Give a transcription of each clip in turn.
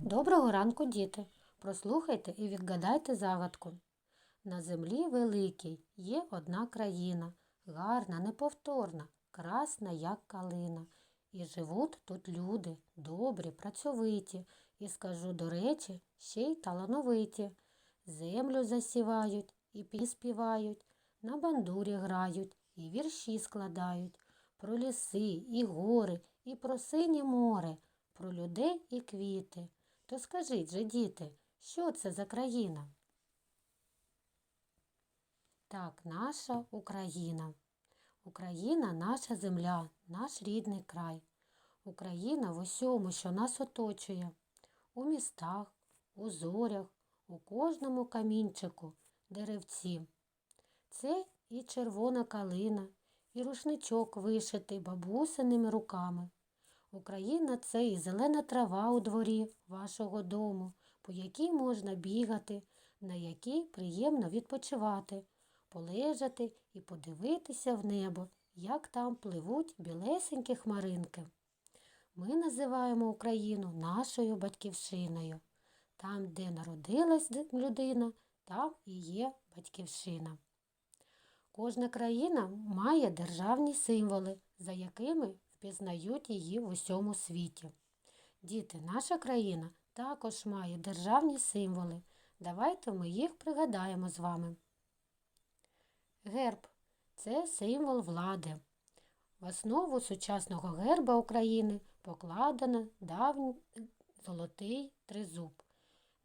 Доброго ранку, діти! Прослухайте і відгадайте загадку. На землі великій є одна країна, гарна, неповторна, красна, як калина. І живуть тут люди, добрі, працьовиті, і скажу, до речі, ще й талановиті. Землю засівають і піспівають, на бандурі грають і вірші складають. Про ліси і гори, і про синє море, про людей і квіти. То скажіть же, діти, що це за країна? Так, наша Україна. Україна наша земля, наш рідний край. Україна в усьому, що нас оточує. У містах, у зорях, у кожному камінчику, деревці. Це і червона калина, і рушничок вишитий бабусиними руками. Україна це і зелена трава у дворі вашого дому, по якій можна бігати, на якій приємно відпочивати, полежати і подивитися в небо, як там пливуть білесенькі хмаринки. Ми називаємо Україну нашою батьківщиною. Там, де народилась людина, там і є батьківщина. Кожна країна має державні символи, за якими впізнають її в усьому світі. Діти, наша країна також має державні символи. Давайте ми їх пригадаємо з вами. Герб це символ влади. В основу сучасного герба України покладено давній золотий тризуб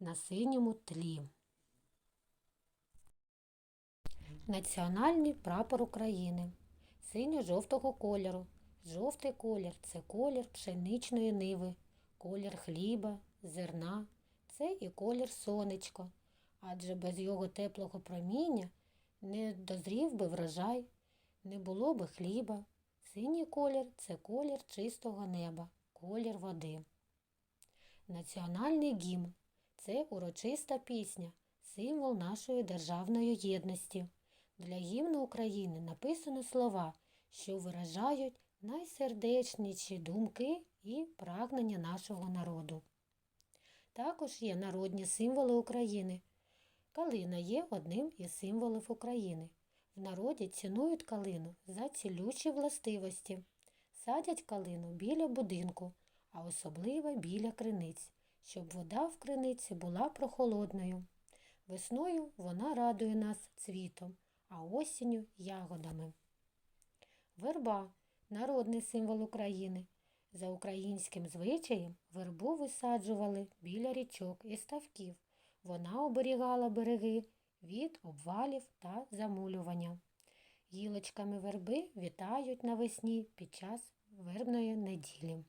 на синьому тлі. Національний прапор України синьо-жовтого кольору. Жовтий колір це колір пшеничної ниви, колір хліба, зерна, це і колір сонечко, адже без його теплого проміння не дозрів би врожай, не було би хліба. Синій колір це колір чистого неба, колір води. Національний гімн це урочиста пісня, символ нашої державної єдності. Для гімну України написано слова, що виражають найсердечніші думки і прагнення нашого народу. Також є народні символи України. Калина є одним із символів України. В народі цінують калину за цілючі властивості. Садять калину біля будинку, а особливо біля криниць, щоб вода в криниці була прохолодною. Весною вона радує нас цвітом, а осінню ягодами. Верба народний символ України. За українським звичаєм вербу висаджували біля річок і ставків. Вона оберігала береги від обвалів та замулювання. Гілочками верби вітають навесні під час вербної неділі.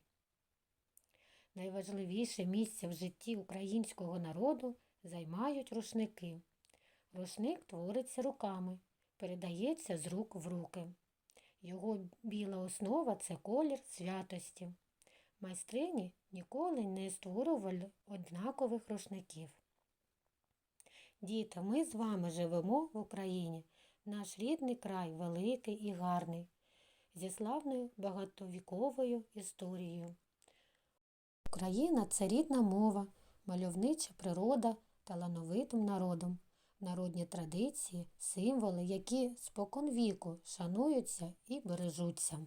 Найважливіше місце в житті українського народу займають рушники. Рушник твориться руками, передається з рук в руки. Його біла основа це колір святості. Майстрині ніколи не створювали однакових рушників. Діти, ми з вами живемо в Україні, наш рідний край великий і гарний, зі славною багатовіковою історією. Україна це рідна мова, мальовнича природа талановитим народом, народні традиції, символи, які споконвіку шануються і бережуться.